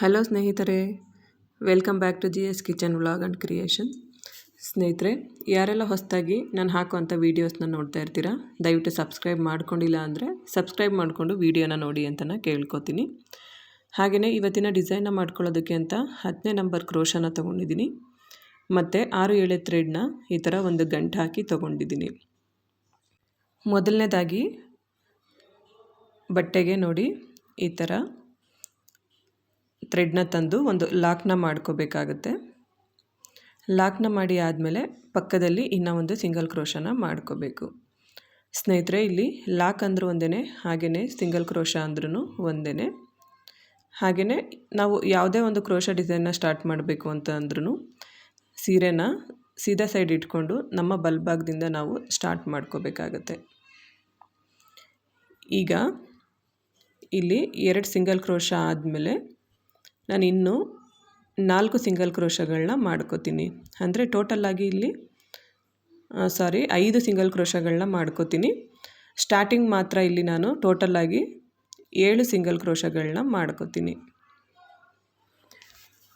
Hello ಸ್ನೇಹಿತರೆ, welcome back to G S kitchen vlog and creation. ಸ್ನೇಹಿತರೆ, ಯಾರೆಲ್ಲ ಹೊಸದಾಗಿ ನಾನು ಹಾಕುವಂಥ ವೀಡಿಯೋಸ್ನ ನೋಡ್ತಾ ಇರ್ತೀರಾ, ದಯವಿಟ್ಟು ಸಬ್ಸ್ಕ್ರೈಬ್ ಮಾಡ್ಕೊಂಡಿಲ್ಲ ಅಂದರೆ ಸಬ್ಸ್ಕ್ರೈಬ್ ಮಾಡಿಕೊಂಡು ವೀಡಿಯೋನ ನೋಡಿ ಅಂತ ನಾನು ಕೇಳ್ಕೊತೀನಿ. ಹಾಗೆಯೇ ಇವತ್ತಿನ ಡಿಸೈನ್ನ ಮಾಡ್ಕೊಳ್ಳೋದಕ್ಕೆ ಅಂತ ಹತ್ತನೇ ನಂಬರ್ ಕ್ರೋಶನ ತೊಗೊಂಡಿದ್ದೀನಿ. ಮತ್ತು ಆರು ಏಳೆ ಥ್ರೆಡ್ನ ಈ ಥರ ಒಂದು ಗಂಟು ಹಾಕಿ ತೊಗೊಂಡಿದ್ದೀನಿ. ಮೊದಲನೇದಾಗಿ ಬಟ್ಟೆಗೆ ನೋಡಿ ಈ ಥರ ಥ್ರೆಡ್ನ ತಂದು ಒಂದು ಲಾಕ್ನ ಮಾಡ್ಕೋಬೇಕಾಗುತ್ತೆ. ಲಾಕ್ನ ಮಾಡಿ ಆದಮೇಲೆ ಪಕ್ಕದಲ್ಲಿ ಇನ್ನೂ ಒಂದು ಸಿಂಗಲ್ ಕ್ರೋಶನ ಮಾಡ್ಕೋಬೇಕು. ಸ್ನೇಹಿತರೆ, ಇಲ್ಲಿ ಲಾಕ್ ಅಂದರೂ ಒಂದೇ ಹಾಗೆಯೇ ಸಿಂಗಲ್ ಕ್ರೋಶ ಅಂದ್ರೂ ಒಂದೇ ಹಾಗೆಯೇ ನಾವು ಯಾವುದೇ ಒಂದು ಕ್ರೋಶ ಡಿಸೈನ್ನ ಸ್ಟಾರ್ಟ್ ಮಾಡಬೇಕು ಅಂತ ಅಂದ್ರೂ ಸೀರೆನ ಸೀದಾ ಸೈಡ್ ಇಟ್ಕೊಂಡು ನಮ್ಮ ಬಲ್ಭಾಗದಿಂದ ನಾವು ಸ್ಟಾರ್ಟ್ ಮಾಡ್ಕೋಬೇಕಾಗತ್ತೆ. ಈಗ ಇಲ್ಲಿ ಎರಡು ಸಿಂಗಲ್ ಕ್ರೋಶ ಆದಮೇಲೆ ನಾನು ಇನ್ನೂ ನಾಲ್ಕು ಸಿಂಗಲ್ ಕ್ರೋಶಗಳನ್ನ ಮಾಡ್ಕೋತೀನಿ. ಅಂದರೆ ಟೋಟಲ್ಲಾಗಿ ಇಲ್ಲಿ ಸಾರಿ ಐದು ಸಿಂಗಲ್ ಕ್ರೋಶಗಳನ್ನ ಮಾಡ್ಕೋತೀನಿ. ಸ್ಟಾರ್ಟಿಂಗ್ ಮಾತ್ರ ಇಲ್ಲಿ ನಾನು ಟೋಟಲ್ಲಾಗಿ ಏಳು ಸಿಂಗಲ್ ಕ್ರೋಶಗಳನ್ನ ಮಾಡ್ಕೋತೀನಿ.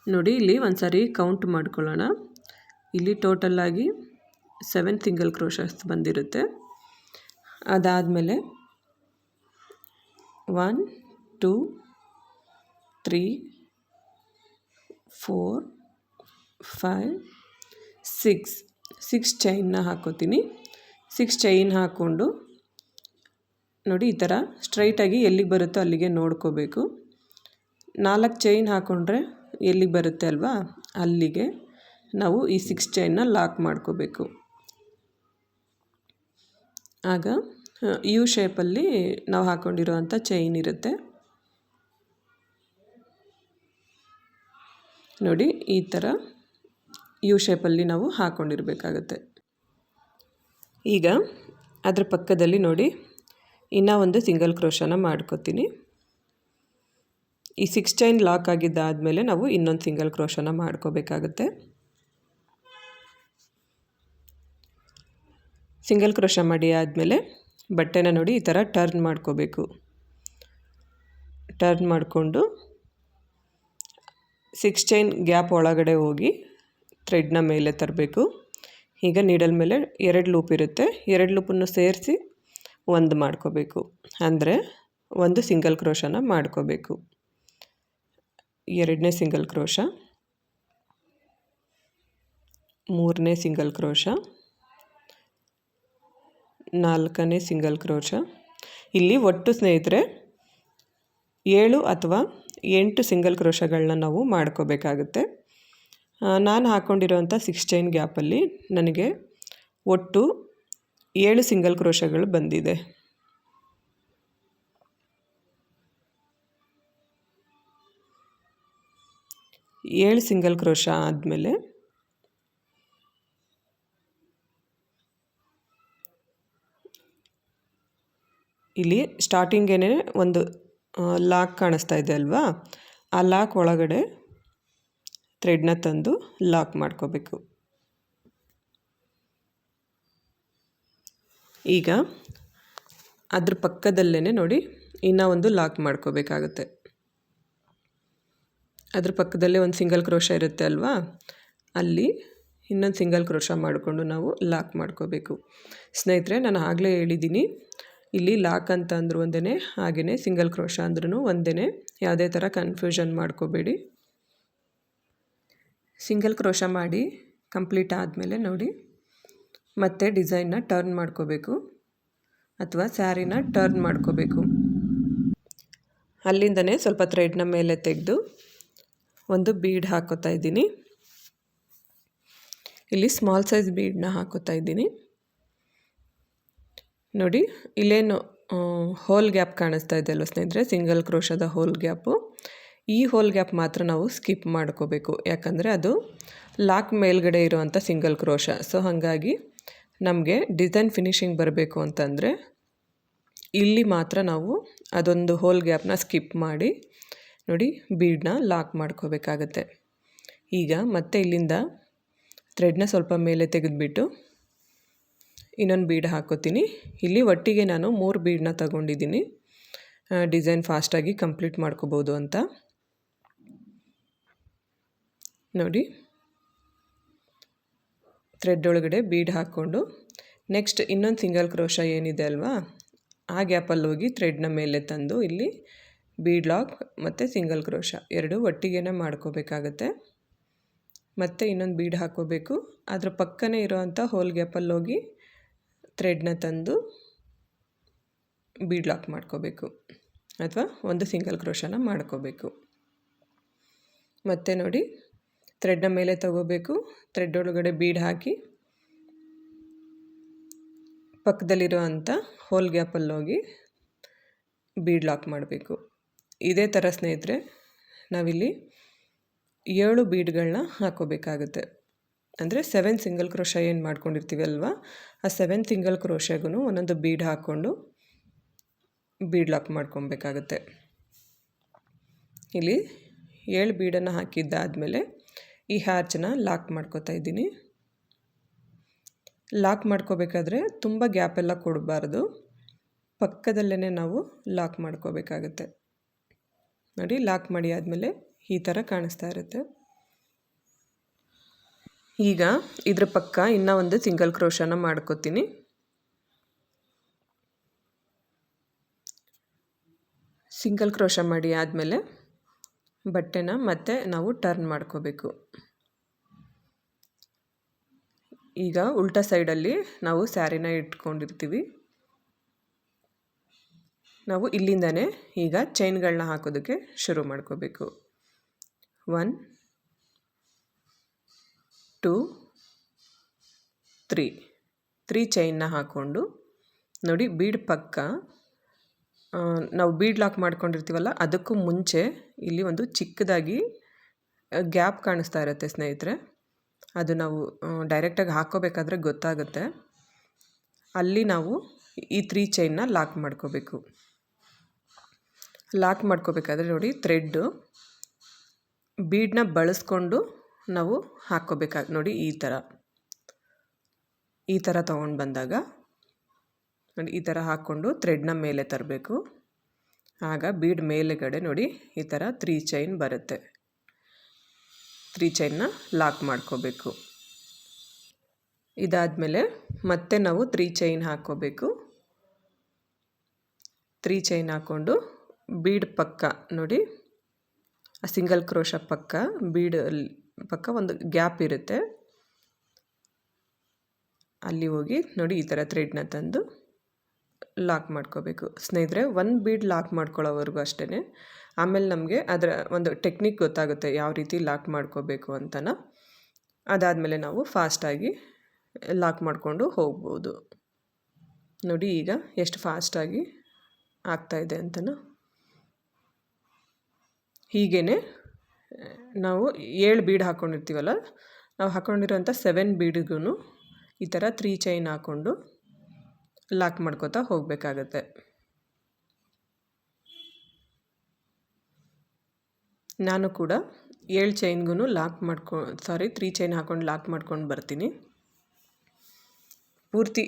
ನೋಡಿ, ಇಲ್ಲಿ ಒಂದು ಸಾರಿ ಕೌಂಟ್ ಮಾಡ್ಕೊಳ್ಳೋಣ. ಇಲ್ಲಿ ಟೋಟಲ್ಲಾಗಿ ಸೆವೆನ್ ಸಿಂಗಲ್ ಕ್ರೋಶಸ್ ಬಂದಿರುತ್ತೆ. ಅದಾದಮೇಲೆ one two three four five six six ಚೈನ್ನ ಹಾಕೋತೀನಿ. ಸಿಕ್ಸ್ ಚೈನ್ ಹಾಕ್ಕೊಂಡು ನೋಡಿ ಈ ಥರ ಸ್ಟ್ರೈಟಾಗಿ ಎಲ್ಲಿಗೆ ಬರುತ್ತೋ ಅಲ್ಲಿಗೆ ನೋಡ್ಕೋಬೇಕು. ನಾಲ್ಕು ಚೈನ್ ಹಾಕ್ಕೊಂಡ್ರೆ ಎಲ್ಲಿಗೆ ಬರುತ್ತೆ ಅಲ್ವಾ? ಅಲ್ಲಿಗೆ ನಾವು ಈ ಸಿಕ್ಸ್ ಚೈನ್ನ ಲಾಕ್ ಮಾಡ್ಕೋಬೇಕು. ಆಗ ಯು ಶೇಪಲ್ಲಿ ನಾವು ಹಾಕ್ಕೊಂಡಿರೋವಂಥ ಚೈನ್ ಇರುತ್ತೆ. ನೋಡಿ, ಈ ಥರ ಯು ಶೇಪಲ್ಲಿ ನಾವು ಹಾಕ್ಕೊಂಡಿರಬೇಕಾಗತ್ತೆ ಈಗ ಅದರ ಪಕ್ಕದಲ್ಲಿ ನೋಡಿ, ಇನ್ನೂ ಒಂದು ಸಿಂಗಲ್ ಕ್ರೋಶನ ಮಾಡ್ಕೋತೀನಿ. ಈ ಸಿಕ್ಸ್ ಚೈನ್ ಲಾಕ್ ಆಗಿದ್ದಾದಮೇಲೆ ನಾವು ಇನ್ನೊಂದು ಸಿಂಗಲ್ ಕ್ರೋಶನ ಮಾಡ್ಕೋಬೇಕಾಗತ್ತೆ. ಸಿಂಗಲ್ ಕ್ರೋಶ ಮಾಡಿ ಆದಮೇಲೆ ಬಟ್ಟೆನ ನೋಡಿ, ಈ ಥರ ಟರ್ನ್ ಮಾಡ್ಕೋಬೇಕು. ಟರ್ನ್ ಮಾಡಿಕೊಂಡು ಸಿಕ್ಸ್ ಚೈನ್ ಗ್ಯಾಪ್ ಒಳಗಡೆ ಹೋಗಿ ಥ್ರೆಡ್ನ ಮೇಲೆ ತರಬೇಕು. ಈಗ ನೀಡಲ್ ಮೇಲೆ ಎರಡು ಲೂಪ್ ಇರುತ್ತೆ. ಎರಡು ಲೂಪನ್ನು ಸೇರಿಸಿ ಒಂದು ಮಾಡ್ಕೋಬೇಕು. ಅಂದರೆ ಒಂದು ಸಿಂಗಲ್ ಕ್ರೋಶನ ಮಾಡ್ಕೋಬೇಕು. ಎರಡನೇ ಸಿಂಗಲ್ ಕ್ರೋಶ. ಮೂರನೇ ಸಿಂಗಲ್ ಕ್ರೋಶ. ನಾಲ್ಕನೇ ಸಿಂಗಲ್ ಕ್ರೋಶ. ಇಲ್ಲಿ ಒಟ್ಟು ಸ್ನೇಹಿತರೆ, ಏಳು ಅಥವಾ ಎಂಟು ಸಿಂಗಲ್ ಕ್ರೋಶಗಳನ್ನ ನಾವು ಮಾಡ್ಕೋಬೇಕಾಗುತ್ತೆ. ನಾನು ಹಾಕ್ಕೊಂಡಿರೋಂಥ ಸಿಕ್ಸ್ ಚೈನ್ ಗ್ಯಾಪಲ್ಲಿ ನನಗೆ ಒಟ್ಟು ಏಳು ಸಿಂಗಲ್ ಕ್ರೋಶಗಳು ಬಂದಿದೆ. ಏಳು ಸಿಂಗಲ್ ಕ್ರೋಶ ಆದಮೇಲೆ ಇಲ್ಲಿ ಸ್ಟಾರ್ಟಿಂಗೇನೆ ಒಂದು ಲಾಕ್ ಕಾಣಿಸ್ತಾ ಇದೆ ಅಲ್ವಾ? ಆ ಲಾಕ್ ಒಳಗಡೆ ಥ್ರೆಡ್ನ ತಂದು ಲಾಕ್ ಮಾಡ್ಕೋಬೇಕು. ಈಗ ಅದ್ರ ಪಕ್ಕದಲ್ಲೇ ನೋಡಿ, ಇನ್ನೂ ಒಂದು ಲಾಕ್ ಮಾಡ್ಕೋಬೇಕಾಗುತ್ತೆ. ಅದ್ರ ಪಕ್ಕದಲ್ಲೇ ಒಂದು ಸಿಂಗಲ್ ಕ್ರೋಶ ಇರುತ್ತೆ ಅಲ್ವಾ? ಅಲ್ಲಿ ಇನ್ನೊಂದು ಸಿಂಗಲ್ ಕ್ರೋಶ ಮಾಡಿಕೊಂಡು ನಾವು ಲಾಕ್ ಮಾಡ್ಕೋಬೇಕು. ಸ್ನೇಹಿತರೆ, ನಾನು ಆಗಲೇ ಹೇಳಿದ್ದೀನಿ ಇಲ್ಲಿ ಲಾಕ್ ಅಂತ ಅಂದರೂ ಒಂದೇ ಹಾಗೆಯೇ ಸಿಂಗಲ್ ಕ್ರೋಶ ಅಂದ್ರೂ ಒಂದೇ ಯಾವುದೇ ಥರ ಕನ್ಫ್ಯೂಷನ್ ಮಾಡ್ಕೋಬೇಡಿ. ಸಿಂಗಲ್ ಕ್ರೋಶ ಮಾಡಿ ಕಂಪ್ಲೀಟ್ ಆದಮೇಲೆ ನೋಡಿ, ಮತ್ತೆ ಡಿಸೈನ್ನ ಟರ್ನ್ ಮಾಡ್ಕೋಬೇಕು, ಅಥವಾ ಸ್ಯಾರಿನ ಟರ್ನ್ ಮಾಡ್ಕೋಬೇಕು. ಅಲ್ಲಿಂದನೇ ಸ್ವಲ್ಪ ಥ್ರೆಡ್ನ ಮೇಲೆ ತೆಗೆದು ಒಂದು ಬೀಡ್ ಹಾಕೋತಾ ಇದ್ದೀನಿ. ಇಲ್ಲಿ ಸ್ಮಾಲ್ ಸೈಜ್ ಬೀಡನ್ನ ಹಾಕೋತಾ ಇದ್ದೀನಿ. ನೋಡಿ, ಇಲ್ಲೇನು ಹೋಲ್ ಗ್ಯಾಪ್ ಕಾಣಿಸ್ತಾ ಇದೆ ಅಲ್ವ ಸ್ನೇಹಿತರೆ? ಸಿಂಗಲ್ ಕ್ರೋಶದ ಹೋಲ್ ಗ್ಯಾಪು ಈ ಹೋಲ್ ಗ್ಯಾಪ್ ಮಾತ್ರ ನಾವು ಸ್ಕಿಪ್ ಮಾಡ್ಕೋಬೇಕು. ಯಾಕಂದರೆ ಅದು ಲಾಕ್ ಮೇಲ್ಗಡೆ ಇರುವಂಥ ಸಿಂಗಲ್ ಕ್ರೋಶ ಸೊ ಹಾಗಾಗಿ ನಮಗೆ ಡಿಸೈನ್ ಫಿನಿಶಿಂಗ್ ಬರಬೇಕು ಅಂತಂದರೆ ಇಲ್ಲಿ ಮಾತ್ರ ನಾವು ಅದೊಂದು ಹೋಲ್ ಗ್ಯಾಪ್ನ ಸ್ಕಿಪ್ ಮಾಡಿ, ನೋಡಿ ಬೀಡನ್ನ ಲಾಕ್ ಮಾಡ್ಕೋಬೇಕಾಗತ್ತೆ. ಈಗ ಮತ್ತೆ ಇಲ್ಲಿಂದ ಥ್ರೆಡ್ನ ಸ್ವಲ್ಪ ಮೇಲೆ ತೆಗೆದುಬಿಟ್ಟು ಇನ್ನೊಂದು ಬೀಡ್ ಹಾಕೋತೀನಿ. ಇಲ್ಲಿ ಒಟ್ಟಿಗೆ ನಾನು ಮೂರು ಬೀಡನ್ನ ತಗೊಂಡಿದ್ದೀನಿ. ಡಿಸೈನ್ ಫಾಸ್ಟಾಗಿ ಕಂಪ್ಲೀಟ್ ಮಾಡ್ಕೋಬೋದು ಅಂತ. ನೋಡಿ. ಥ್ರೆಡ್ ಒಳಗಡೆ ಬೀಡ್ ಹಾಕ್ಕೊಂಡು. ನೆಕ್ಸ್ಟ್ ಇನ್ನೊಂದು ಸಿಂಗಲ್ ಕ್ರೋಶ ಏನಿದೆ ಅಲ್ವಾ? ಆ ಗ್ಯಾಪಲ್ಲಿ ಹೋಗಿ ಥ್ರೆಡ್ನ ಮೇಲೆ ತಂದು ಇಲ್ಲಿ ಬೀಡ್ ಲಾಕ್ ಮತ್ತು ಸಿಂಗಲ್ ಕ್ರೋಶ ಎರಡು ಒಟ್ಟಿಗೆ ಮಾಡ್ಕೋಬೇಕಾಗತ್ತೆ. ಮತ್ತು ಇನ್ನೊಂದು ಬೀಡ್ ಹಾಕೋಬೇಕು. ಅದ್ರ ಪಕ್ಕನೇ ಇರೋವಂಥ ಹೋಲ್ ಗ್ಯಾಪಲ್ಲಿ ಹೋಗಿ ಥ್ರೆಡ್ನ ತಂದು ಬೀಡ್ ಲಾಕ್ ಮಾಡ್ಕೋಬೇಕು ಅಥವಾ ಒಂದು ಸಿಂಗಲ್ ಕ್ರೋಶನ ಮಾಡ್ಕೋಬೇಕು. ಮತ್ತೆ ನೋಡಿ, ಥ್ರೆಡ್ನ ಮೇಲೆ ತಗೋಬೇಕು. ಥ್ರೆಡ್ ಒಳಗಡೆ ಬೀಡ್ ಹಾಕಿ ಪಕ್ಕದಲ್ಲಿರೋ ಅಂಥ ಹೋಲ್ ಗ್ಯಾಪಲ್ಲಿ ಹೋಗಿ ಬೀಡ್ ಲಾಕ್ ಮಾಡಬೇಕು. ಇದೇ ಥರ ಸ್ನೇಹಿತರೆ, ನಾವಿಲ್ಲಿ ಏಳು ಬೀಡ್ಗಳನ್ನ ಹಾಕೋಬೇಕಾಗುತ್ತೆ. ಅಂದರೆ ಸೆವೆನ್ ಸಿಂಗಲ್ ಕ್ರೋಶ ಏನು ಮಾಡ್ಕೊಂಡಿರ್ತೀವಿ ಅಲ್ವಾ? ಆ ಸೆವೆನ್ ಸಿಂಗಲ್ ಕ್ರೋಶಾಗೂ ಒಂದೊಂದು ಬೀಡ್ ಹಾಕ್ಕೊಂಡು ಬೀಡ್ ಲಾಕ್ ಮಾಡ್ಕೊಬೇಕಾಗತ್ತೆ. ಇಲ್ಲಿ ಏಳು ಬೀಡನ್ನು ಹಾಕಿದ್ದಾದಮೇಲೆ ಈ ಹ್ಯಾಚನ್ನ ಲಾಕ್ ಮಾಡ್ಕೋತಾ ಇದ್ದೀನಿ. ಲಾಕ್ ಮಾಡ್ಕೋಬೇಕಾದ್ರೆ ತುಂಬ ಗ್ಯಾಪೆಲ್ಲ ಕೊಡಬಾರ್ದು. ಪಕ್ಕದಲ್ಲೇ ನಾವು ಲಾಕ್ ಮಾಡ್ಕೋಬೇಕಾಗತ್ತೆ. ನೋಡಿ, ಲಾಕ್ ಮಾಡಿ ಆದಮೇಲೆ ಈ ಥರ ಕಾಣಿಸ್ತಾ ಇರುತ್ತೆ. ಈಗ ಇದ್ರ ಪಕ್ಕ ಇನ್ನೂ ಒಂದು ಸಿಂಗಲ್ ಕ್ರೋಶನ ಮಾಡ್ಕೋತೀನಿ. ಸಿಂಗಲ್ ಕ್ರೋಶ ಮಾಡಿ ಆದಮೇಲೆ ಬಟ್ಟೆನ ಮತ್ತೆ ನಾವು ಟರ್ನ್ ಮಾಡ್ಕೋಬೇಕು. ಈಗ ಉಲ್ಟಾ ಸೈಡಲ್ಲಿ ನಾವು ಸ್ಯಾರಿನ ಇಟ್ಕೊಂಡಿರ್ತೀವಿ. ನಾವು ಇಲ್ಲಿಂದನೇ ಈಗ ಚೈನ್ಗಳನ್ನ ಹಾಕೋದಕ್ಕೆ ಶುರು ಮಾಡ್ಕೋಬೇಕು. One two three. ತ್ರೀ ಚೈನ್ನ ಹಾಕ್ಕೊಂಡು ನೋಡಿ ಬೀಡ್ ಪಕ್ಕ. ನಾವು ಬೀಡ್ ಲಾಕ್ ಮಾಡ್ಕೊಂಡಿರ್ತೀವಲ್ಲ, ಅದಕ್ಕೂ ಮುಂಚೆ ಇಲ್ಲಿ ಒಂದು ಚಿಕ್ಕದಾಗಿ ಗ್ಯಾಪ್ ಕಾಣಿಸ್ತಾ ಇರುತ್ತೆ ಸ್ನೇಹಿತರೆ. ಅದು ನಾವು ಡೈರೆಕ್ಟಾಗಿ ಹಾಕ್ಕೋಬೇಕಾದ್ರೆ ಗೊತ್ತಾಗುತ್ತೆ. ಅಲ್ಲಿ ನಾವು ಈ ತ್ರೀ ಚೈನ್ನ ಲಾಕ್ ಮಾಡ್ಕೋಬೇಕು. ಲಾಕ್ ಮಾಡ್ಕೋಬೇಕಾದ್ರೆ ನೋಡಿ, ಥ್ರೆಡ್ಡು ಬೀಡನ್ನ ಬಳಸ್ಕೊಂಡು ನಾವು ಹಾಕ್ಕೋಬೇಕಾಗಿ, ನೋಡಿ ಈ ಥರ ಈ ಥರ ತೊಗೊಂಡು ಬಂದಾಗ, ನೋಡಿ ಈ ಥರ ಹಾಕ್ಕೊಂಡು ಥ್ರೆಡ್ನ ಮೇಲೆ ತರಬೇಕು. ಆಗ ಬೀಡ್ ಮೇಲೆಗಡೆ ನೋಡಿ ಈ ಥರ ತ್ರೀ ಚೈನ್ ಬರುತ್ತೆ. ತ್ರೀ ಚೈನ್ನ ಲಾಕ್ ಮಾಡ್ಕೋಬೇಕು. ಇದಾದಮೇಲೆ ಮತ್ತೆ ನಾವು ತ್ರೀ ಚೈನ್ ಹಾಕ್ಕೋಬೇಕು. ತ್ರೀ ಚೈನ್ ಹಾಕ್ಕೊಂಡು ಬೀಡ್ ಪಕ್ಕ ನೋಡಿ, ಆ ಸಿಂಗಲ್ ಕ್ರೋಶ ಪಕ್ಕ ಬೀಡ್ ಪಕ್ಕ ಒಂದು ಗ್ಯಾಪ್ ಇರುತ್ತೆ. ಅಲ್ಲಿ ಹೋಗಿ ನೋಡಿ ಈ ಥರ ಥ್ರೆಡ್ನ ತಂದು ಲಾಕ್ ಮಾಡ್ಕೋಬೇಕು. ಸ್ನೇಹಿತರೆ ಒಂದು ಬೀಡ್ ಲಾಕ್ ಮಾಡ್ಕೊಳ್ಳೋವರೆಗೂ ಅಷ್ಟೇ ಆಮೇಲೆ ನಮಗೆ ಅದರ ಒಂದು ಟೆಕ್ನಿಕ್ ಗೊತ್ತಾಗುತ್ತೆ ಯಾವ ರೀತಿ ಲಾಕ್ ಮಾಡ್ಕೋಬೇಕು ಅಂತನ. ಅದಾದಮೇಲೆ ನಾವು ಫಾಸ್ಟಾಗಿ ಲಾಕ್ ಮಾಡಿಕೊಂಡು ಹೋಗ್ಬೋದು. ನೋಡಿ ಈಗ ಎಷ್ಟು ಫಾಸ್ಟಾಗಿ ಆಗ್ತಾಯಿದೆ ಅಂತನ. ಹೀಗೇ ನಾವು ಏಳು ಬೀಡ್ ಹಾಕ್ಕೊಂಡಿರ್ತೀವಲ್ಲ ನಾವು ಹಾಕ್ಕೊಂಡಿರೋಂಥ ಸೆವೆನ್ ಬೀಡಿಗೂ ಈ ಥರ ತ್ರೀ ಚೈನ್ ಹಾಕ್ಕೊಂಡು ಲಾಕ್ ಮಾಡ್ಕೋತಾ ಹೋಗಬೇಕಾಗತ್ತೆ. ನಾನು ಕೂಡ ಏಳು ಚೈನ್ಗೂ ಲಾಕ್ ಮಾಡ್ಕೊ ಸಾರಿ ತ್ರೀ ಚೈನ್ ಹಾಕ್ಕೊಂಡು ಲಾಕ್ ಮಾಡ್ಕೊಂಡು ಬರ್ತೀನಿ. ಪೂರ್ತಿ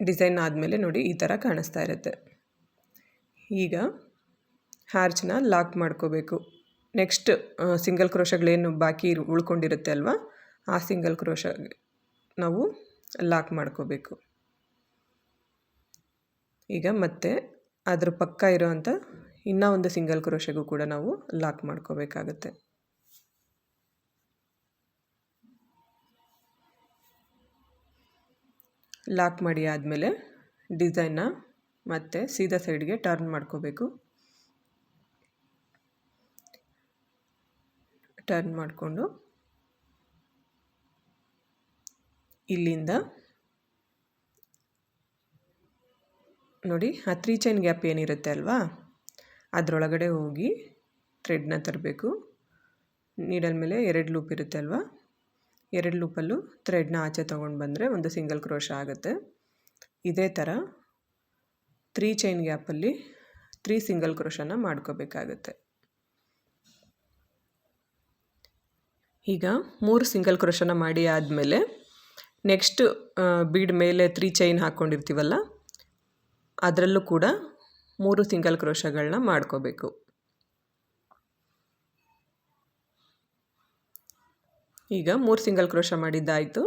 ಡಿಸೈನ್ ಆದಮೇಲೆ ನೋಡಿ ಈ ಥರ ಕಾಣಿಸ್ತಾ ಇರುತ್ತೆ. ಈಗ ಹಾರ್ಚ್ನ ಲಾಕ್ ಮಾಡ್ಕೋಬೇಕು. ನೆಕ್ಸ್ಟ್ ಸಿಂಗಲ್ ಕ್ರೋಶಗಳೇನು ಬಾಕಿ ಉಳ್ಕೊಂಡಿರುತ್ತೆ ಅಲ್ವಾ? ಆ ಸಿಂಗಲ್ ಕ್ರೋಶ ನಾವು ಲಾಕ್ ಮಾಡ್ಕೋಬೇಕು. ಈಗ ಮತ್ತೆ ಅದ್ರ ಪಕ್ಕ ಇರೋವಂಥ ಇನ್ನೂ ಒಂದು ಸಿಂಗಲ್ ಕ್ರೋಶಗೂ ಕೂಡ ನಾವು ಲಾಕ್ ಮಾಡ್ಕೋಬೇಕಾಗತ್ತೆ. ಲಾಕ್ ಮಾಡಿ ಆದಮೇಲೆ ಡಿಸೈನ್ನ ಮತ್ತೆ ಸೀದಾ ಸೈಡ್ಗೆ ಟರ್ನ್ ಮಾಡ್ಕೋಬೇಕು. ಟರ್ನ್ ಮಾಡಿಕೊಂಡು ಇಲ್ಲಿಂದ ನೋಡಿ, ಆ ತ್ರೀ ಚೈನ್ ಗ್ಯಾಪ್ ಏನಿರುತ್ತೆ ಅಲ್ವಾ? ಅದರೊಳಗಡೆ ಹೋಗಿ ಥ್ರೆಡ್ನ ತರಬೇಕು. ನೀಡಲ್ ಮೇಲೆ ಎರಡು ಲೂಪ್ ಇರುತ್ತೆ ಅಲ್ವಾ? ಎರಡು ಲೂಪಲ್ಲೂ ಥ್ರೆಡ್ನ ಆಚೆ ತೊಗೊಂಡು ಬಂದರೆ ಒಂದು ಸಿಂಗಲ್ ಕ್ರೋಶ ಆಗುತ್ತೆ. ಇದೇ ಥರ ತ್ರೀ ಚೈನ್ ಗ್ಯಾಪಲ್ಲಿ ತ್ರೀ ಸಿಂಗಲ್ ಕ್ರೋಶನ ಮಾಡ್ಕೋಬೇಕಾಗತ್ತೆ. ಈಗ ಮೂರು ಸಿಂಗಲ್ ಕ್ರೋಶನ ಮಾಡಿ ಆದಮೇಲೆ ನೆಕ್ಸ್ಟ್ ಬೀಡ್ ಮೇಲೆ ತ್ರೀ ಚೈನ್ ಹಾಕ್ಕೊಂಡಿರ್ತೀವಲ್ಲ ಅದರಲ್ಲೂ ಕೂಡ ಮೂರು ಸಿಂಗಲ್ ಕ್ರೋಶಗಳನ್ನ ಮಾಡ್ಕೋಬೇಕು. ಈಗ ಮೂರು ಸಿಂಗಲ್ ಕ್ರೋಶ ಮಾಡಿದ್ದಾಯಿತು.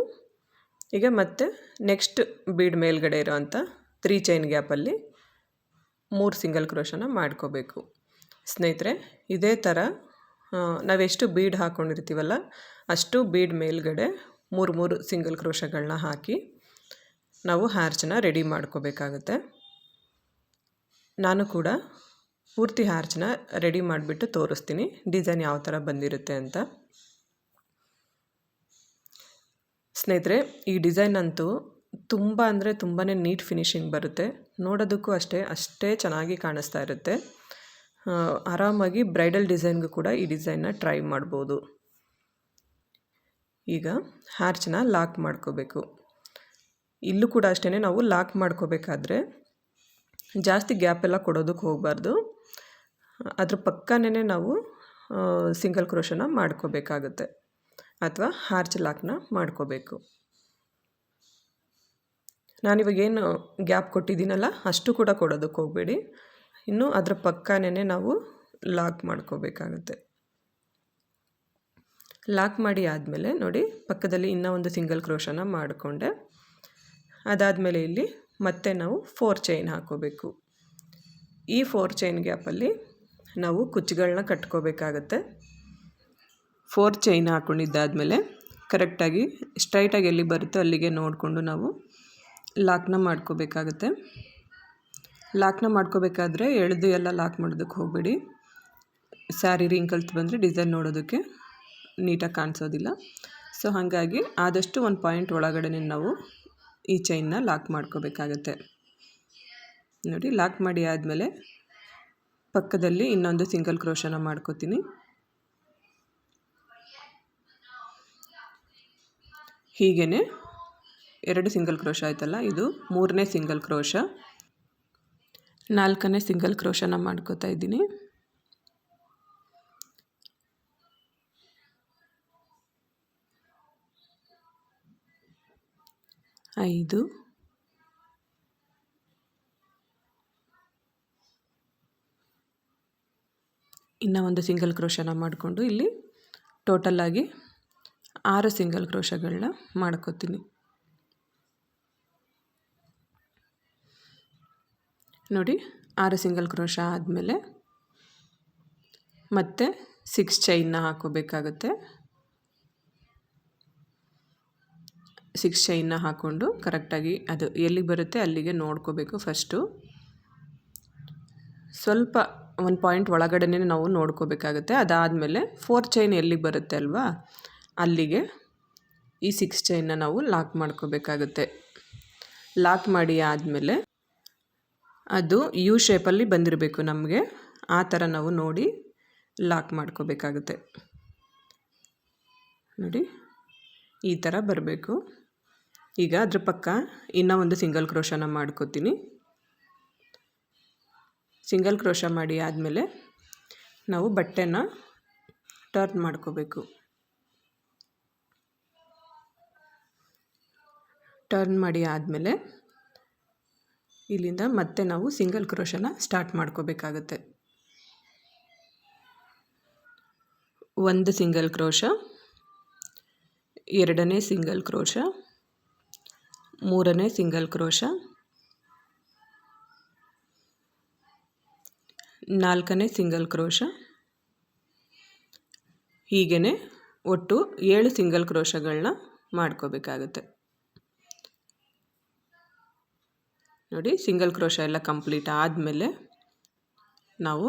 ಈಗ ಮತ್ತೆ ನೆಕ್ಸ್ಟ್ ಬೀಡ್ ಮೇಲ್ಗಡೆ ಇರೋವಂಥ ತ್ರೀ ಚೈನ್ ಗ್ಯಾಪಲ್ಲಿ ಮೂರು ಸಿಂಗಲ್ ಕ್ರೋಶನ ಮಾಡ್ಕೋಬೇಕು. ಸ್ನೇಹಿತರೆ, ಇದೇ ಥರ ನಾವೆಷ್ಟು ಬೀಡ್ ಹಾಕ್ಕೊಂಡಿರ್ತೀವಲ್ಲ ಅಷ್ಟು ಬೀಡ್ ಮೇಲ್ಗಡೆ ಮೂರು ಮೂರು ಸಿಂಗಲ್ ಕ್ರೋಶಗಳನ್ನ ಹಾಕಿ ನಾವು ಹ್ಯಾರ್ಚನ್ನ ರೆಡಿ ಮಾಡ್ಕೋಬೇಕಾಗುತ್ತೆ. ನಾನು ಕೂಡ ಪೂರ್ತಿ ಹ್ಯಾರ್ಚನ್ನ ರೆಡಿ ಮಾಡಿಬಿಟ್ಟು ತೋರಿಸ್ತೀನಿ, ಡಿಸೈನ್ ಯಾವ ಥರ ಬಂದಿರುತ್ತೆ ಅಂತ. ಸ್ನೇಹಿತರೆ, ಈ ಡಿಸೈನ್ ಅಂತೂ ತುಂಬ ಅಂದರೆ ತುಂಬಾ ನೀಟ್ ಫಿನಿಶಿಂಗ್ ಬರುತ್ತೆ. ನೋಡೋದಕ್ಕೂ ಅಷ್ಟೇ ಅಷ್ಟೇ ಚೆನ್ನಾಗಿ ಕಾಣಿಸ್ತಾ ಇರುತ್ತೆ. ಆರಾಮಾಗಿ ಬ್ರೈಡಲ್ ಡಿಸೈನ್ಗೂ ಕೂಡ ಈ ಡಿಸೈನ್ನ ಟ್ರೈ ಮಾಡ್ಬೋದು. ಈಗ ಹ್ಯಾರ್ಚನ್ನ ಲಾಕ್ ಮಾಡ್ಕೋಬೇಕು. ಇಲ್ಲೂ ಕೂಡ ಅಷ್ಟೇ ನಾವು ಲಾಕ್ ಮಾಡ್ಕೋಬೇಕಾದ್ರೆ ಜಾಸ್ತಿ ಗ್ಯಾಪ್ ಎಲ್ಲ ಕೊಡೋದಕ್ಕೆ ಹೋಗಬಾರ್ದು. ಅದ್ರ ಪಕ್ಕನೇ ನಾವು ಸಿಂಗಲ್ ಕ್ರೋಶನ ಮಾಡ್ಕೋಬೇಕಾಗುತ್ತೆ. ಅಥವಾ ಹಾರ್ಚ್ ಲಾಕ್ನ ಮಾಡ್ಕೋಬೇಕು. ನಾನಿವಾಗ ಏನು ಗ್ಯಾಪ್ ಕೊಟ್ಟಿದ್ದೀನಲ್ಲ, ಅಷ್ಟು ಕೂಡ ಕೊಡೋದಕ್ಕೆ ಹೋಗಬೇಡಿ. ಇನ್ನು ಅದರ ಪಕ್ಕನೇ ನಾವು ಲಾಕ್ ಮಾಡ್ಕೋಬೇಕಾಗುತ್ತೆ. ಲಾಕ್ ಮಾಡಿ ಆದಮೇಲೆ ನೋಡಿ ಪಕ್ಕದಲ್ಲಿ ಇನ್ನೂ ಒಂದು ಸಿಂಗಲ್ ಕ್ರೋಶನ ಮಾಡಿಕೊಂಡೆ. ಅದಾದಮೇಲೆ ಇಲ್ಲಿ ಮತ್ತೆ ನಾವು ಫೋರ್ ಚೈನ್ ಹಾಕೋಬೇಕು. ಈ ಫೋರ್ ಚೈನ್ ಗ್ಯಾಪಲ್ಲಿ ನಾವು ಕುಚ್ಚುಗಳನ್ನ ಕಟ್ಕೋಬೇಕಾಗತ್ತೆ. ಫೋರ್ ಚೈನ್ ಹಾಕ್ಕೊಂಡಿದ್ದಾದಮೇಲೆ ಕರೆಕ್ಟಾಗಿ ಸ್ಟ್ರೈಟಾಗಿ ಎಲ್ಲಿ ಬರುತ್ತೋ ಅಲ್ಲಿಗೆ ನೋಡಿಕೊಂಡು ನಾವು ಲಾಕ್ನ ಮಾಡ್ಕೋಬೇಕಾಗತ್ತೆ. ಲಾಕ್ನ ಮಾಡ್ಕೋಬೇಕಾದ್ರೆ ಎಳೆದು ಎಲ್ಲ ಲಾಕ್ ಮಾಡೋದಕ್ಕೆ ಹೋಗಬೇಡಿ. ಸ್ಯಾರಿ ರಿಂಕಲ್ತ್ ಬಂದರೆ ಡಿಸೈನ್ ನೋಡೋದಕ್ಕೆ ನೀಟಾಗಿ ಕಾಣಿಸೋದಿಲ್ಲ. ಸೊ ಹಾಗಾಗಿ ಆದಷ್ಟು ಒಂದು ಪಾಯಿಂಟ್ ಒಳಗಡೆ ನಾವು ಈ ಚೈನ್ನ ಲಾಕ್ ಮಾಡ್ಕೋಬೇಕಾಗತ್ತೆ. ನೋಡಿ, ಲಾಕ್ ಮಾಡಿ ಆದಮೇಲೆ ಪಕ್ಕದಲ್ಲಿ ಇನ್ನೊಂದು ಸಿಂಗಲ್ ಕ್ರೋಶನ ಮಾಡ್ಕೋತೀನಿ. ಹೀಗೇ ಎರಡು ಸಿಂಗಲ್ ಕ್ರೋಶ ಆಯ್ತಲ್ಲ, ಇದು ಮೂರನೇ ಸಿಂಗಲ್ ಕ್ರೋಶ. ನಾಲ್ಕನೇ ಸಿಂಗಲ್ ಕ್ರೋಶನ ಮಾಡ್ಕೋತಾ ಇದ್ದೀನಿ. ಐದು. ಇನ್ನು ಒಂದು ಸಿಂಗಲ್ ಕ್ರೋಶನ ಮಾಡಿಕೊಂಡು ಇಲ್ಲಿ ಟೋಟಲ್ ಆಗಿ ಆರು ಸಿಂಗಲ್ ಕ್ರೋಶಗಳನ್ನ ಮಾಡ್ಕೋತೀನಿ. ನೋಡಿ, ಆರು ಸಿಂಗಲ್ ಕ್ರೋಶ ಆದಮೇಲೆ ಮತ್ತೆ ಸಿಕ್ಸ್ ಚೈನ್ನ ಹಾಕೋಬೇಕಾಗುತ್ತೆ. ಸಿಕ್ಸ್ ಚೈನ್ನ ಹಾಕ್ಕೊಂಡು ಕರೆಕ್ಟಾಗಿ ಅದು ಎಲ್ಲಿಗೆ ಬರುತ್ತೆ ಅಲ್ಲಿಗೆ ನೋಡ್ಕೋಬೇಕು ಫಸ್ಟು ಸ್ವಲ್ಪ ಒಂದು ಪಾಯಿಂಟ್ ಒಳಗಡೆನೇ ನಾವು ನೋಡ್ಕೋಬೇಕಾಗುತ್ತೆ. ಅದಾದಮೇಲೆ ಫೋರ್ ಚೈನ್ ಎಲ್ಲಿಗೆ ಬರುತ್ತೆ ಅಲ್ವಾ, ಅಲ್ಲಿಗೆ ಈ ಸಿಕ್ಸ್ ಚೈನ್ನ ನಾವು ಲಾಕ್ ಮಾಡ್ಕೋಬೇಕಾಗುತ್ತೆ. ಲಾಕ್ ಮಾಡಿ ಆದಮೇಲೆ ಅದು ಯು ಶೇಪಲ್ಲಿ ಬಂದಿರಬೇಕು ನಮಗೆ. ಆ ಥರ ನಾವು ನೋಡಿ ಲಾಕ್ ಮಾಡ್ಕೋಬೇಕಾಗುತ್ತೆ. ನೋಡಿ, ಈ ಥರ ಬರಬೇಕು. ಈಗ ಅದ್ರ ಪಕ್ಕ ಇನ್ನೂ ಒಂದು ಸಿಂಗಲ್ ಕ್ರೋಶನ ಮಾಡ್ಕೋತೀನಿ. ಸಿಂಗಲ್ ಕ್ರೋಶ ಮಾಡಿ ಆದಮೇಲೆ ನಾವು ಬಟ್ಟೆನ ಟರ್ನ್ ಮಾಡ್ಕೋಬೇಕು. ಟರ್ನ್ ಮಾಡಿ ಆದಮೇಲೆ ಇಲ್ಲಿಂದ ಮತ್ತೆ ನಾವು ಸಿಂಗಲ್ ಕ್ರೋಶನ ಸ್ಟಾರ್ಟ್ ಮಾಡ್ಕೋಬೇಕಾಗತ್ತೆ. ಒಂದು ಸಿಂಗಲ್ ಕ್ರೋಶ ಎರಡನೇ ಸಿಂಗಲ್ ಕ್ರೋಶ ಮೂರನೇ ಸಿಂಗಲ್ ಕ್ರೋಶ ನಾಲ್ಕನೇ ಸಿಂಗಲ್ ಕ್ರೋಶ ಹೀಗೇ ಒಟ್ಟು ಏಳು ಸಿಂಗಲ್ ಕ್ರೋಶಗಳನ್ನ ಮಾಡ್ಕೋಬೇಕಾಗುತ್ತೆ. ನೋಡಿ ಸಿಂಗಲ್ ಕ್ರೋಶ ಎಲ್ಲ ಕಂಪ್ಲೀಟ್ ಆದಮೇಲೆ ನಾವು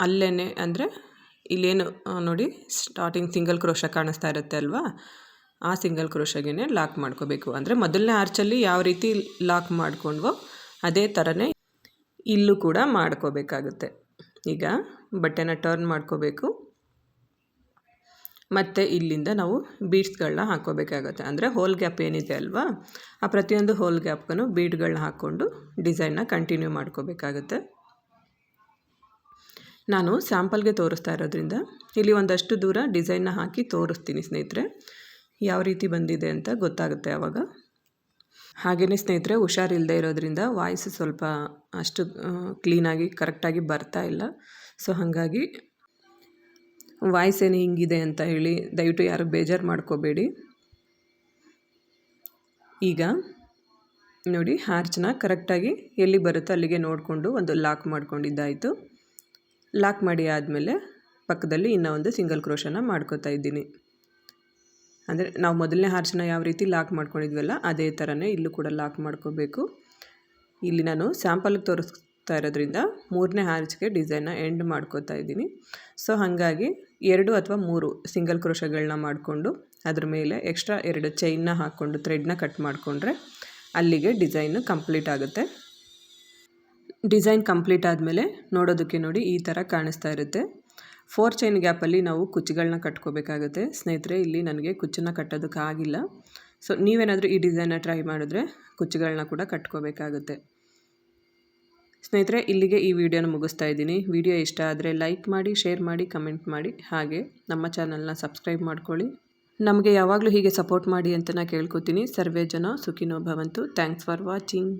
ಅಲ್ಲೇ ಅಂದರೆ ಇಲ್ಲೇನು ನೋಡಿ ಸ್ಟಾರ್ಟಿಂಗ್ ಸಿಂಗಲ್ ಕ್ರೋಶ ಕಾಣಿಸ್ತಾ ಇರುತ್ತೆ ಅಲ್ವಾ? ಆ ಸಿಂಗಲ್ ಕ್ರೋಶಗೆ ಲಾಕ್ ಮಾಡ್ಕೋಬೇಕು. ಅಂದರೆ ಮೊದಲನೇ ಆರ್ಚಲ್ಲಿ ಯಾವ ರೀತಿ ಲಾಕ್ ಮಾಡ್ಕೊಂಡ್ವೋ ಅದೇ ಥರನೇ ಇಲ್ಲೂ ಕೂಡ ಮಾಡ್ಕೋಬೇಕಾಗುತ್ತೆ. ಈಗ ಬಟ್ಟೆನ ಟರ್ನ್ ಮಾಡ್ಕೋಬೇಕು. ಮತ್ತು ಇಲ್ಲಿಂದ ನಾವು ಬೀಡ್ಸ್ಗಳನ್ನ ಹಾಕೋಬೇಕಾಗುತ್ತೆ ಅಂದರೆ ಹೋಲ್ ಗ್ಯಾಪ್ ಏನಿದೆ ಅಲ್ವಾ, ಆ ಪ್ರತಿಯೊಂದು ಹೋಲ್ ಗ್ಯಾಪ್ಗೂ ಬೀಡ್ಗಳನ್ನ ಹಾಕ್ಕೊಂಡು ಡಿಸೈನ್ನ ಕಂಟಿನ್ಯೂ ಮಾಡ್ಕೋಬೇಕಾಗತ್ತೆ. ನಾನು ಸ್ಯಾಂಪಲ್ಗೆ ತೋರಿಸ್ತಾ ಇರೋದ್ರಿಂದ ಇಲ್ಲಿ ಒಂದಷ್ಟು ದೂರ ಡಿಸೈನ್ನ ಹಾಕಿ ತೋರಿಸ್ತೀನಿ ಸ್ನೇಹಿತರೆ, ಯಾವ ರೀತಿ ಬಂದಿದೆ ಅಂತ ಗೊತ್ತಾಗುತ್ತೆ ಆವಾಗ. ಹಾಗೆಯೇ ಸ್ನೇಹಿತರೆ ಹುಷಾರಿಲ್ಲದೆ ಇರೋದ್ರಿಂದ ವಾಯ್ಸ್ ಸ್ವಲ್ಪ ಅಷ್ಟು ಕ್ಲೀನಾಗಿ, ಕರೆಕ್ಟಾಗಿ ಬರ್ತಾ ಇಲ್ಲ. ಸೊ, ಹಾಗಾಗಿ ವಾಯ್ಸ್ ಏನು ಹಿಂಗಿದೆ ಅಂತ ಹೇಳಿ ದಯವಿಟ್ಟು ಯಾರು ಬೇಜಾರು ಮಾಡ್ಕೋಬೇಡಿ. ಈಗ ನೋಡಿ ಹಾರ್ಚ್ನ ಕರೆಕ್ಟಾಗಿ ಎಲ್ಲಿ ಬರುತ್ತೋ ಅಲ್ಲಿಗೆ ನೋಡಿಕೊಂಡು ಒಂದು ಲಾಕ್ ಮಾಡ್ಕೊಂಡಿದ್ದಾಯಿತು. ಲಾಕ್ ಮಾಡಿ ಆದಮೇಲೆ ಪಕ್ಕದಲ್ಲಿ ಇನ್ನೂ ಒಂದು ಸಿಂಗಲ್ ಕ್ರೋಶನ ಮಾಡ್ಕೋತಾ ಇದ್ದೀನಿ. ಅಂದರೆ ನಾವು ಮೊದಲನೇ ಹಾರ್ಚನ್ನ ಯಾವ ರೀತಿ ಲಾಕ್ ಮಾಡ್ಕೊಂಡಿದ್ವಲ್ಲ ಅದೇ ಥರನೇ ಇಲ್ಲೂ ಕೂಡ ಲಾಕ್ ಮಾಡ್ಕೋಬೇಕು. ಇಲ್ಲಿ ನಾನು ಸ್ಯಾಂಪಲ್ಗೆ ತೋರಿಸ್ತಾ ಇರೋದ್ರಿಂದ ಮೂರನೇ ಹಾರ್ಚ್ಗೆ ಡಿಸೈನ್ನ ಎಂಡ್ ಮಾಡ್ಕೋತಾ ಇದ್ದೀನಿ. ಸೊ ಹಾಗಾಗಿ ಎರಡು ಅಥವಾ ಮೂರು ಸಿಂಗಲ್ ಕ್ರೋಶಗಳನ್ನ ಮಾಡಿಕೊಂಡು ಅದ್ರ ಮೇಲೆ ಎಕ್ಸ್ಟ್ರಾ ಎರಡು ಚೈನ್ನ ಹಾಕ್ಕೊಂಡು ಥ್ರೆಡ್ನ ಕಟ್ ಮಾಡಿಕೊಂಡ್ರೆ ಅಲ್ಲಿಗೆ ಡಿಸೈನು ಕಂಪ್ಲೀಟ್ ಆಗುತ್ತೆ. ಡಿಸೈನ್ ಕಂಪ್ಲೀಟ್ ಆದಮೇಲೆ ನೋಡೋದಕ್ಕೆ ನೋಡಿ ಈ ಥರ ಕಾಣಿಸ್ತಾ ಇರುತ್ತೆ. ಫೋರ್ ಚೈನ್ ಗ್ಯಾಪಲ್ಲಿ ನಾವು ಕುಚ್ಚುಗಳನ್ನ ಕಟ್ಕೋಬೇಕಾಗುತ್ತೆ. ಸ್ನೇಹಿತರೆ, ಇಲ್ಲಿ ನನಗೆ ಕುಚ್ಚನ್ನು ಕಟ್ಟೋದಕ್ಕಾಗಿಲ್ಲ ಸೊ, ನೀವೇನಾದರೂ ಈ ಡಿಸೈನ್ನ ಟ್ರೈ ಮಾಡಿದ್ರೆ ಕುಚ್ಚುಗಳನ್ನ ಕೂಡ ಕಟ್ಕೋಬೇಕಾಗುತ್ತೆ. ಸ್ನೇಹಿತರೆ, ಇಲ್ಲಿಗೆ ಈ ವಿಡಿಯೋನ ಮುಗಿಸ್ತಾ ಇದ್ದೀನಿ. ವಿಡಿಯೋ ಇಷ್ಟ ಆದರೆ ಲೈಕ್ ಮಾಡಿ, ಶೇರ್ ಮಾಡಿ, ಕಮೆಂಟ್ ಮಾಡಿ. ಹಾಗೆ ನಮ್ಮ ಚಾನಲ್ನ ಸಬ್ಸ್ಕ್ರೈಬ್ ಮಾಡ್ಕೊಳ್ಳಿ. ನಮಗೆ ಯಾವಾಗಲೂ ಹೀಗೆ ಸಪೋರ್ಟ್ ಮಾಡಿ ಅಂತ ನಾನು ಕೇಳ್ಕೊತೀನಿ. ಸರ್ವೇ ಜನ ಸುಖಿನೋ ಭವಂತು. Thanks for watching.